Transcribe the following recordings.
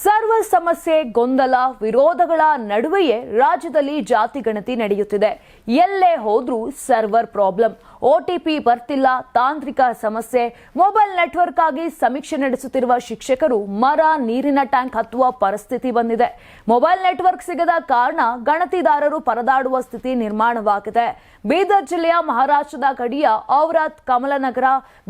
Server ಸಮಸ್ಯೆ ಗೊಂದಲ ವಿರೋಧಗಳ ನಡುವೆಯೇ ರಾಜ್ಯದಲ್ಲಿ ಜಾತಿ ಗಣತಿ ನಡೆಯುತ್ತಿದೆ. ಎಲ್ಲೇ ಹೋದ್ರೂ ಸರ್ವರ್ ಪ್ರಾಬ್ಲಮ್. ಒಟಿಪಿ ಬರ್ತಿಲ್ಲ, ತಾಂತ್ರಿಕ ಸಮಸ್ಯೆ, ಮೊಬೈಲ್ ನೆಟ್ವರ್ಕ್ ಆಗಿ ಸಮೀಕ್ಷೆ ನಡೆಸುತ್ತಿರುವ ಶಿಕ್ಷಕರು ಮರ, ನೀರಿನ ಟ್ಯಾಂಕ್ ಹತ್ತುವ ಪರಿಸ್ಥಿತಿ ಬಂದಿದೆ. ಮೊಬೈಲ್ ನೆಟ್ವರ್ಕ್ ಸಿಗದ ಕಾರಣ ಗಣತಿದಾರರು ಪರದಾಡುವ ಸ್ಥಿತಿ ನಿರ್ಮಾಣವಾಗಿದೆ. ಬೀದರ್ ಜಿಲ್ಲೆಯ ಮಹಾರಾಷ್ಟ್ರದ ಗಡಿಯ ಔರಾತ್, ಕಮಲನಗರ,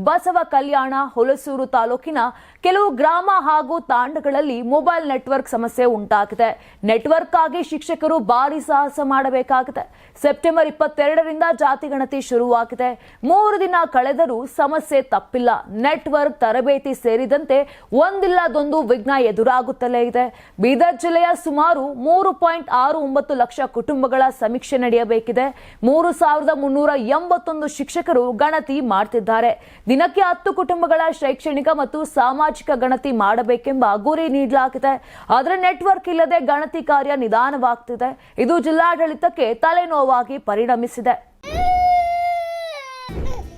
ಬಸವ ಕಲ್ಯಾಣ, ಹೊಲಸೂರು ತಾಲೂಕಿನ ಕೆಲವು ಗ್ರಾಮ ಹಾಗೂ ತಾಂಡಗಳಲ್ಲಿ ಮೊಬೈಲ್ ನೆಟ್ವರ್ಕ್ ಸಮಸ್ಯೆ ಉಂಟಾಗಿದೆ. ನೆಟ್ವರ್ಕ್ ಆಗಿ ಶಿಕ್ಷಕರು ಭಾರಿ ಸಾಹಸ ಮಾಡಬೇಕಾಗಿದೆ. ಸೆಪ್ಟೆಂಬರ್ ಇಪ್ಪತ್ತೆರಡರಿಂದ ಜಾತಿ ಗಣತಿ ಶುರುವಾಗಿದೆ. ಮೂರು ದಿನ ಕಳೆದರೂ ಸಮಸ್ಯೆ ತಪ್ಪಿಲ್ಲ. ನೆಟ್ವರ್ಕ್ ತರಬೇತಿ ಸೇರಿದಂತೆ ಒಂದಿಲ್ಲದೊಂದು ವಿಘ್ನ ಎದುರಾಗುತ್ತಲೇ ಇದೆ. ಬೀದರ್ ಜಿಲ್ಲೆಯ ಸುಮಾರು ಮೂರು ಪಾಯಿಂಟ್ ಆರು ಒಂಬತ್ತು ಲಕ್ಷ ಕುಟುಂಬಗಳ ಸಮೀಕ್ಷೆ ನಡೆಯಬೇಕಿದೆ. ಮೂರು ಸಾವಿರದ ಮುನ್ನೂರ ಎಂಬತ್ತೊಂದು ಶಿಕ್ಷಕರು ಗಣತಿ ಮಾಡ್ತಿದ್ದಾರೆ. ದಿನಕ್ಕೆ ಹತ್ತು ಕುಟುಂಬಗಳ ಶೈಕ್ಷಣಿಕ ಮತ್ತು ಸಾಮಾಜಿಕ ಗಣತಿ ಮಾಡಬೇಕೆಂಬ ಗುರಿ ನೀಡಲಾಗಿದೆ. ಆದರೆ ನೆಟ್ವರ್ಕ್ ಇಲ್ಲದೆ ಗಣತಿ ಕಾರ್ಯ ನಿಧಾನವಾಗ್ತಿದೆ. ಇದು ಜಿಲ್ಲಾಡಳಿತಕ್ಕೆ ತಲೆನೋವಾಗಿ ಪರಿಣಮಿಸಿದೆ.